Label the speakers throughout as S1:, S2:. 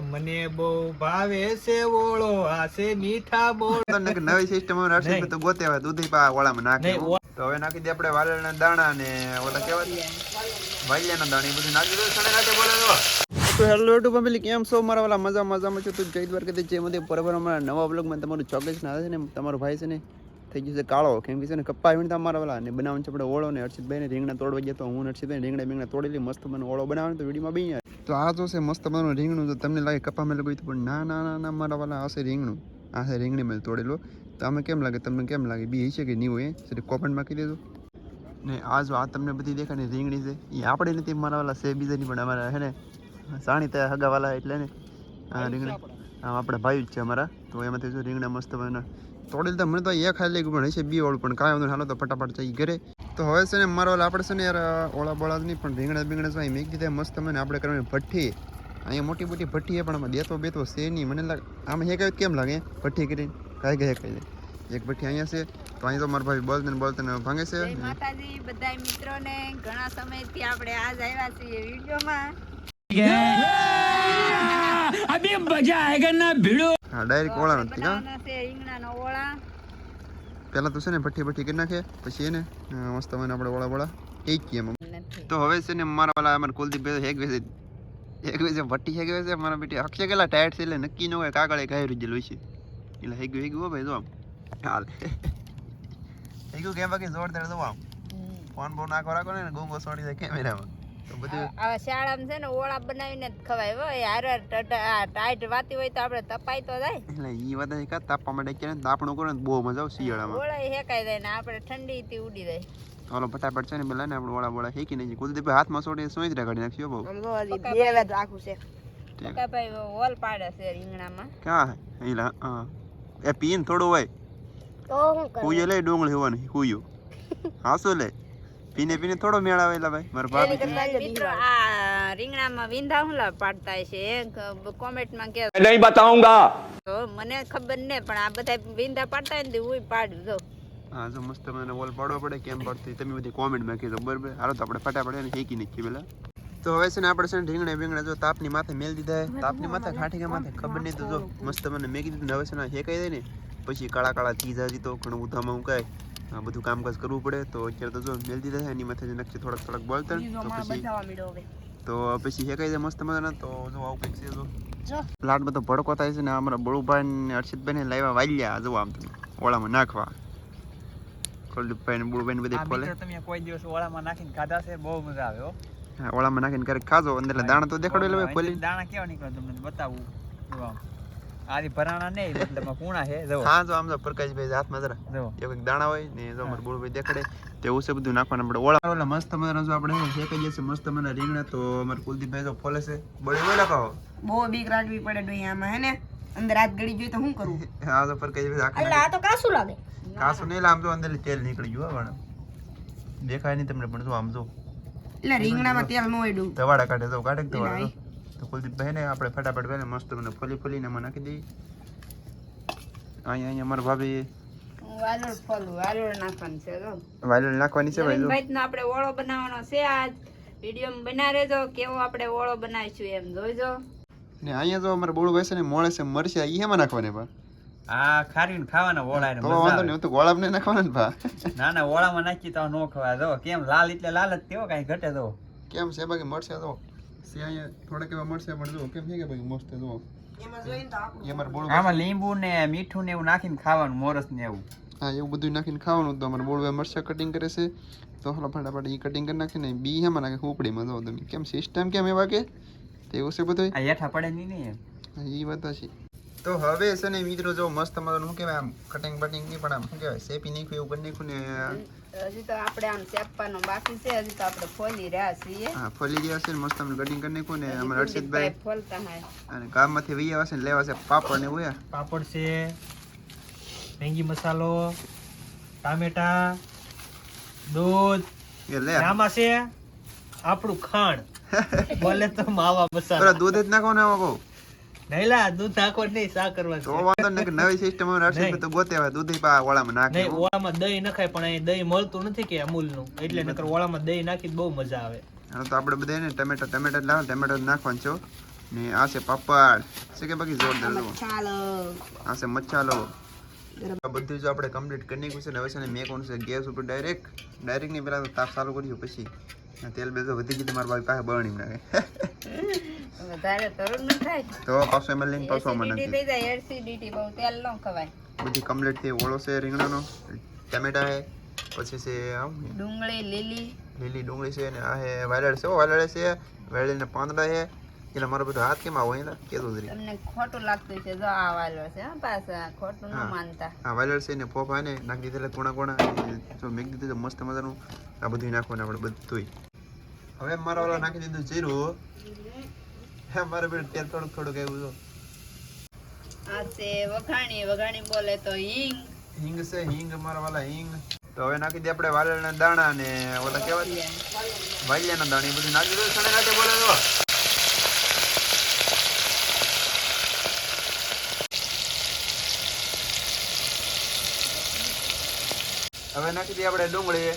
S1: મને બહુ ભાવે છે ઓળો આ છે મીઠા બોળ.
S2: નવી સિસ્ટમ રાખશે
S1: નહીં.
S2: તો ગોતે હવે દૂધી પા ઓળામાં નાખે. તો હવે નાખી દે આપણે વાલળના દાણા ને ઓલા કેવા વાલિયાના દાણા એ બધું નાખી દે સડે નાખે બોલે તો. તો હેલો ટુ ફેમિલી કેમ છો? મારા વાલા મજા મજામાં છો. તો જય દ્વારકા જે મને પરબર અમારા નવા બ્લોગમાં તમારું ચોક્કસ ના છે ને તમારો ભાઈ છે ને થઈ ગયું છે કાળો, કેમ કે છે ને કપ્પા વીણતા અમારા વાલા ને બનાવવાનું છે આપણે ઓળો ને હર્ષિતભાઈ ને રીંગણા તોડવા ગયા તો હું હર્ષિતભાઈ રીંગણા બીંગણા તોડેલી મસ્ત મને ઓળો બનાવવાનો તો વિડીયોમાં બી તો આ જો છે મસ્ત મજાનું રીંગણું તો તમને લાગે કપ્પા મેં લગાવ્યું પણ ના ના ના ના, મારા વાલા હશે રીંગણું. આ છે રીંગણી મેં તોડેલો. તો અમે કેમ લાગે, તમને કેમ લાગે? બી છે કે નહીં હોય સેરી કોમેન્ટમાં કહી દેજો. ને આ જો આ તમને બધી દેખાય ને રીંગણી છે, એ આપણે નથી, મારા વાલા છે બીજાની પણ અમારા હે ને, સાણી ત્યાં હગાવાલા એટલે ને રીંગણી આપણા ભાઈ જ છે અમારા, તો એમાંથી જો રીંગણા મસ્ત બને તોડેલ તો મને તો એ ખાઈ લાગ્યું પણ હશે બી ઓળું પણ કાંઈ વાંધો હાલો તો ફટાફટ જઈ ઘરે. તો હવે છે ને મારો વાલા આપણે છે ને યાર ઓળા બોળા જ નહીં પણ રીંગણા બીંગણા છે અહીં મેં કીધા મસ્ત મને. આપણે કરવાની ભઠ્ઠી. અહીંયા મોટી મોટી ભઠ્ઠી છે પણ આમાં દેતો બેતો છે નહીં. મને લાગે આમ હે કહ્યું કેમ લાગે? ભઠ્ઠી કરીને. કાંઈ ગયા કહી દે એક ભઠ્ઠી અહીંયા છે. તો અહીં તો મારા ભાઈ બોલતે ને બોલતે ને ભાંગે છે.
S3: માતાજી બધા મિત્રોને ઘણા સમયથી આપણે આજ આવ્યા છીએ વિડીયોમાં.
S2: હા ડાયરેક્ટ ઓળા નથી કા?
S3: છે રીંગણાનો ઓળા.
S2: પહેલા તો છે ને ભઠ્ઠી ભઠ્ઠી કરી નાખે પછી એને મસ્ત મને આપણે ઓળા ઓળા એમ.
S3: નથી.
S2: તો હવે છે ને મારા વાલા અમારા કુલદીપ હેગ વેસે હેગ વેસે ભટ્ટી હેગ વેસે મારા બેટી અક્ષય કેલા ટાયર છે એટલે નક્કી ન હોય કાગળે ગાયરું જેલું છે. એટલે હેગ્યું હેગ્યું હો ભાઈ જો આમ. હાલ. હેગ્યું કેમ બાકી? જોરદાર જો આમ. ફોન બોન નાખો રાખો ને ગૂંગો સોડી જાય કેમેરામાં. તો બધું
S3: આવા શાળામાં છે ને ઓળા બનાવીને જ ખવાય હો. એ હારે ટાઈટ વાતી હોય તો આપણે તપાઈ તો જાય.
S2: એટલે ઈ વાત છે કા તાપવા માટે કે તાપણું કરો ને બહુ મજા આવે શિયાળામાં.
S3: ઓળા હેકાઈ જાય ને આપણે ઠંડી થી ઉડી જાય.
S2: તો ઓલો ફટાફટ છે ને પેલા ને આપણે ઓળા બોળા હેકી નહીં કુલદીપ હાથમાં સોડી સોઈતરા કાઢી નાખ્યો બહુ.
S3: ભાઈ? હોલ પાડે છે રીંગણામાં.
S2: કા એલા હા. એ પીન થોડું હોય. હુયો લે ડોંગળી હોવાની કુયો હાસો લે. પીને પીને થોડો મેળ એટલે ભાઈ. મારા ભાભી
S3: મિત્રો આ રીંગણામાં વિંધા પાડતા છે. કોમેન્ટમાં કે
S4: નહીં બતાઉંગા
S3: તો મને ખબર ને પણ આ બધા વિંધા પાડતા ને હું પાડું જો
S2: હા જો મસ્ત મને વોલ પાડવો પડે કેમ પડતી તમે બધી કોમેન્ટ કોમેન્ટમાં કીધું બરાબર? હાલો તો આપણે ફટાફટ એને શેકી નાખીએ પેલા. તો હવે છે ને આપણે છે ને રીંગણા બીંગણા જો તાપની માથે મેલ દીધા તાપની માથે ખાઠીના માથે ખબર નહીં તો જો મસ્ત મને મેં કીધું હવે છે ને શેકાઈ દે ને. પછી કાળા કાળા ચીજ હજી તો ઘણું ઉધામાં ઉકાય બધું કામકાજ કરવું પડે. તો અત્યારે તો જો મેલ દીધા છે એની માથે જે નક્કી થોડાક થોડાક બોલતા તો પછી તો પછી હેકાઈ જાય મસ્ત મજાના? તો જો આવું કંઈક છે જો. લાટ બધો ભડકો થાય છે ને અમારા બળુભાઈ ને હર્ષિતભાઈ ને લાવ્યા વાલ્યા જો આમ તમે ઓળામાં નાખવા. કુલદીપભાઈ ને બળુભાઈ ને બધે ખોલે.
S1: તમે કોઈ દિવસ ઓળામાં નાખીને ખાધા છે બહુ મજા આવે હો.
S2: ઓળામાં નાખીને ક્યારેક ખાજો અંદર દાણા તો દેખાડો એટલે
S1: દાણા કેવા નીકળે તમને બતાવું જો ભરાણા નહીં મતલબ કુણા છે જો
S2: હા જો આમ તો પ્રકાશભાઈ હાથમાં જરા.
S1: જો
S2: એક દાણા હોય ને જો અમારે બોળભાઈ દેખાડે તે ઉસે બધું નાખવાનું આપણે ઓળા ઓલા મસ્ત મજાના જો આપણે શેકાઈ જશે મસ્ત મજાના રીંગણા તો અમારે કુલદીપભાઈ જો ફોલે છે. બળી બોલા લખાવો
S5: બહુ બીક રાખવી પડે ડોયામાં હે ને? અંદર હાથ ગળી જોઈ તો શું કરું?
S2: હા તો પ્રકાશભાઈ આખી
S5: એટલે આ તો કાસું લાગે.
S2: કાસું નહીં આમ તો અંદર તેલ નીકળી ગયું હો પણ દેખાય નહીં તમને પણ જો આમ જો.
S5: એટલે રીંગણામાં તેલ ન હોય ડું
S2: ધવાડા કાઢે તો કાઢે કે ધવાડા તો કુલદીપભાઈને આપણે ફટાફટ પહેલા મસ્ત મને ફોલી ફોલીને એમાં નાખી દઈએ અહીંયા અહીંયા અમારા ભાભી
S3: વાલોળ ફોલું વાલોળ નાખવાનું છે જો.
S2: નાખવાની છે ભાઈ
S3: આપણે ઓળો બનાવવાનો છે આજ. વીડિયો બના રહેજો કેવો આપણે ઓળો બનાવીશું એમ જોઈજો.
S2: ને અહીંયા જો અમારે બોળું બેસે ને મોળે છે મરચા ઈ એમાં નાખવાની ભા.
S1: આ ખારીને ખાવાના ઓળા મજા આવે.
S2: તો ગોળામાં નહીં નાખવાના ને
S1: ના ના ઓળામાં નાખી તો નો ખવાય. જો કેમ લાલ એટલે લાલ જ તેવો કઈ ઘટે તો.
S2: કેમ છે બાકી મરચા તો છે અહીંયા થોડાક એવા મરચા પણ જો કેમ છે કે ભાઈ મસ્ત જો
S1: આમાં લીંબુ ને મીઠું ને એવું નાખીને ખાવાનું મોરસ ને એવું.
S2: હા એવું બધું નાખીને ખાવાનું તો અમારે બોળું મરચા કટિંગ કરે છે. તો હાલો ફટાફટ એ કટિંગ કરી નાખીને બી એમાં નાખે ઉપડીમાં તમે. કેમ સિસ્ટમ કેમ એવા કે? તેવું છે બધું
S1: હેઠા પડે નહીં ને?
S2: એ વાત છે તો હવે છે ને મિત્રો જો મસ્ત મજાનું શું કહેવાય આમ કટિંગ બટિંગ નહીં પણ આમ શું કહેવાય શેપી નાખ્યું એવું કરી નાખ્યું ને
S3: હજી તો આપણે આમ ચેપવાનો બાકી છે હજી તો આપણે ફોલી રહ્યા છીએ.
S2: હા ફોલી રહ્યા છે ને મસ્ત અમને કટિંગ કરી નાખું ને અમારા હર્ષિતભાઈ.
S3: ફોલતા હોય
S2: અને ગામમાંથી વહી આવ્યા છે ને લેવા છે પાપડ ને ઉયા
S1: પાપડ છે મેંગી મસાલો ટામેટા દૂધ
S2: એ લે.
S1: આમાં છે આપણું ખાંડ. બોલે તો માવા મસાલા.
S2: દૂધ જ નાખો ને આમાં કહું.
S1: દૂધ નાખો નહીં સા કરવા
S2: તો વાંધો નહીં નવી સિસ્ટમ તો ગોતે આવે દૂધ પા ઓળામાં નાખે
S1: નહીં ઓળામાં દહીં નખાય પણ અહીં દહીં મળતું નથી કે અમૂલનું. એટલે નકર ઓળામાં દહીં નાખી બહુ મજા આવે.
S2: હા તો આપણે બધા ને ટમેટા ટમેટા લાવે ટમેટા નાખવાનું છો. ને આ છે પાપડ. છે કે બાકી જોરદાર.
S5: ચાલો
S2: આ છે મસાલો આ બધું જો આપણે કમ્પ્લીટ કરી નાખ્યું છે ને હવે છે ને મેં કોણ છે ગેસ ઉપર ડાયરેક્ટ ડાયરેક્ટની પેલા તાપ ચાલુ કર્યું પછી. આ તેલ બેસો વધી ગયું મારા ભાઈ પાસે બરણી નાખે
S3: વધારે તરું ન થાય.
S2: તો પાછો એમાં લઈને પાછો આમાં
S3: થઈ જાય એસિડિટી બહુ તેલ ન ખવાય.
S2: બધી કમ્પ્લીટ થઈ ઓળો છે રીંગણાનો ટમેટા છે પછી છે આમ
S3: ડુંગળી લીલી.
S2: લીલી ડુંગળી છે ને આ છે વાયલડ છે. છે. વાયલડના પાંદડા છે. એટલે મારો બધો હાથ કેમ આવો એના કેતો જરી
S3: તમને ખોટું લાગતું છે જો આ વાલો છે હા પાછા ખોટું ન માનતા.
S2: છે ને ને નાખી દીધેલા કોણા કોણા જો મેં દીધું તો મસ્ત મજાનું આ બધું નાખવાનું આપણે બધું હવે મારા વાળા નાખી દીધું જીરું. હે પણ તેલ થોડુંક થોડુંક એવું
S3: આ છે વઘાણી વઘાણી બોલે તો હિંગ.
S2: હિંગ છે હિંગ મારા વાલા હિંગ. તો હવે નાખી દે આપણે વાલળના દાણા ને ઓલા કેવા વાલિયાના દાણા એ બધું નાખી દઉં સડે નાખે બોલે તો? હવે નાખી દઈએ આપણે ડુંગળી.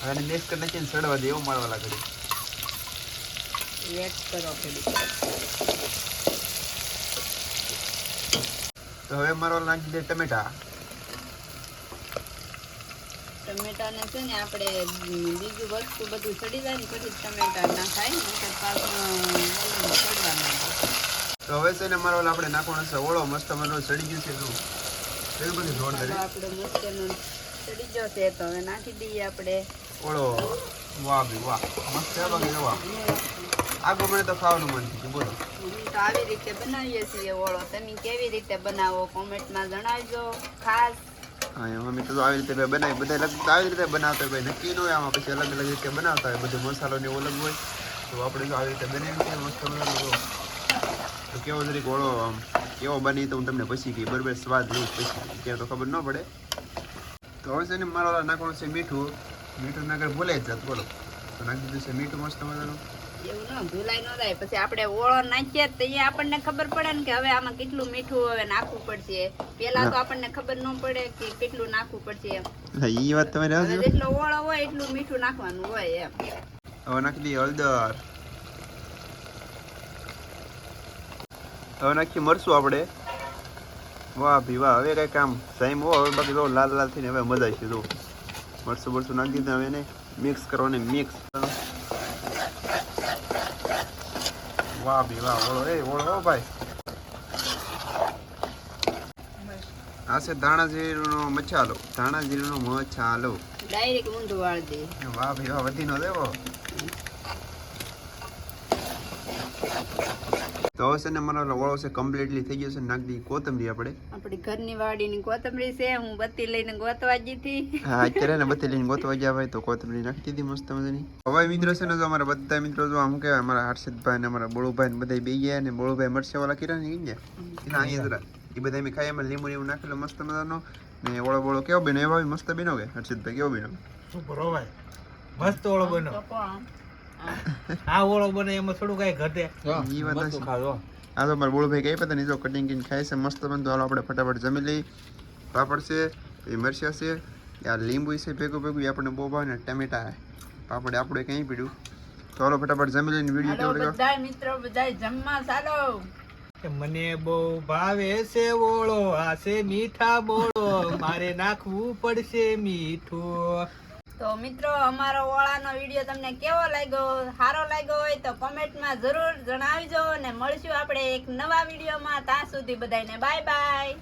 S2: હવે મિક્સ કરી નાખીને સડવા દે એવું મળવા લાગે
S3: વેટ કરો
S2: તો હવે મારો નાખી દે ટમેટા.
S3: ટમેટાને છે ને આપણે બીજું વસ્તુ બધું સડી જાય ને પછી ટમેટા નાખાય નહીંતર
S2: તો હવે છે ને મારો આપણે નાખવાનો છે ઓળો મસ્ત મારો સડી ગયું છે તો પેલું બધું જોડ કરી
S3: આપણે મસ્તનો સડી ગયો છે તો હવે નાખી દઈએ આપણે.
S2: ઓળો વાહ ભી વાહ. મસ્ત છે બાકી જોવા આગળ મને તો ખાવાનું મન થયું બોલો.
S3: તો આવી રીતે બનાવીએ છીએ ઓળો. તમે કેવી રીતે બનાવો કોમેન્ટમાં જણાવજો ખાસ.
S2: હા એમ. અમે તો આવી રીતે બનાવી બધા લગ આવી રીતે બનાવતા હોય નક્કી ન હોય આમાં પછી અલગ અલગ રીતે બનાવતા હોય બધો મસાલો ને અલગ હોય. તો આપણે તો આવી રીતે બનાવી છે મસ્ત મજાનો તો કેવો જરીક ઓળો આમ કેવો બની તો હું તમને પછી કહી બરાબર સ્વાદ લઉં પછી. ત્યાં તો ખબર ન પડે. તો હવે છે ને મારો નાખવાનું છે મીઠું. મીઠું નાગર ભૂલાઈ જ જાત બોલો. તો નાખી દીધું છે મીઠું મસ્ત મજાનું.
S3: એવું ન ભૂલાઈ ન જાય. પછી આપણે ઓળો નાખીએ તો અહીંયા આપણને ખબર પડે ને કે હવે આમાં કેટલું મીઠું હવે નાખવું પડશે. પેલા તો આપણને ખબર ન પડે કે કેટલું નાખવું પડશે એમ.
S2: એ વાત તમે
S3: જેટલો ઓળો હોય એટલું મીઠું નાખવાનું હોય એમ.
S2: હવે નાખી દઈએ હળદર. હવે નાખીએ મરચું આપણે. વાહ ભી વાહ હવે કઈ કામ સાઈમ હો હવે બાકી લાલ લાલ થઈને હવે મજા આવશે જો. મરસું મરચું નાખી દીધું હવે એને મિક્સ કરવાને મિક્સ વાહ ભી વાહ ઓળો એ ઓળો ભાઈ. આ છે ધાણા જીરુંનો મસાલો. ધાણા જીરુંનો મસાલો.
S3: ડાયરેક્ટ ઊંધું વાળ દે.
S2: વાહ ભાઈ વાહ વધી નો દેવો. તો હવે છે ને મારો ઓળો છે કમ્પ્લીટલી થઈ ગયો છે. નાખી દીધી કોથમરી આપણે.
S3: આપણી ઘરની વાડીની કોથમરી છે. હું બત્તી લઈને ગોતવા ગઈ હતી.
S2: હા અત્યારે ને બત્તી લઈને ગોતવા ગયા હોય તો કોથમરી નાખી દીધી મસ્ત મજાની. હવે મિત્રો છે ને જો અમારા બધા મિત્રો જો આમ કહેવાય અમારા હર્ષિતભાઈ ને અમારા બોળુભાઈ ને બધા બે ગયા ને બોળુભાઈ મરસે વાળા કીરા ને ગયા એના અહીંયા જરા એ બધા અમે ખાઈ એમાં લીંબુ લીંબુ નાખેલો મસ્ત મજાનો. ને ઓળો બોળો કેવો બેનો એવા બી મસ્ત બેનો કે? હર્ષિતભાઈ કેવો બેનો
S1: સુપર હો ભાઈ? મસ્ત ઓળો બનો
S3: તો?
S1: આ ઓળો બને એમાં થોડું કઈ ઘટે.
S2: ઈ વાત હશે. આ તો મારા બોળભાઈ કઈ પતા નહીં જો કટિંગ કરીને ખાય છે મસ્ત બનતો હાલો આપણે ફટાફટ જમી લઈ પાપડ છે એ મરચા છે આ લીંબુ છે ભેગું ભેગું એ આપણને બહુ ભાવે ને ટમેટા. પાપડ આપણે કંઈ પીડ્યું. તો હાલો ફટાફટ જમી લઈને વીડિયો કેવો
S3: લાગ્યો? બધા મિત્રો બધા જમવા ચાલો.
S1: મને બહુ ભાવે છે ઓળો આ છે મીઠા બોળો. મારે નાખવું પડશે મીઠું.
S3: તો મિત્રો, અમારો ઓળાનો વીડિયો તમને કેવો લાગ્યો? સારો લાગ્યો હોય તો કોમેન્ટમાં જરૂર જણાવજો અને મળશું આપણે એક નવા વિડીયોમાં. ત્યાં સુધી બધાને બાય બાય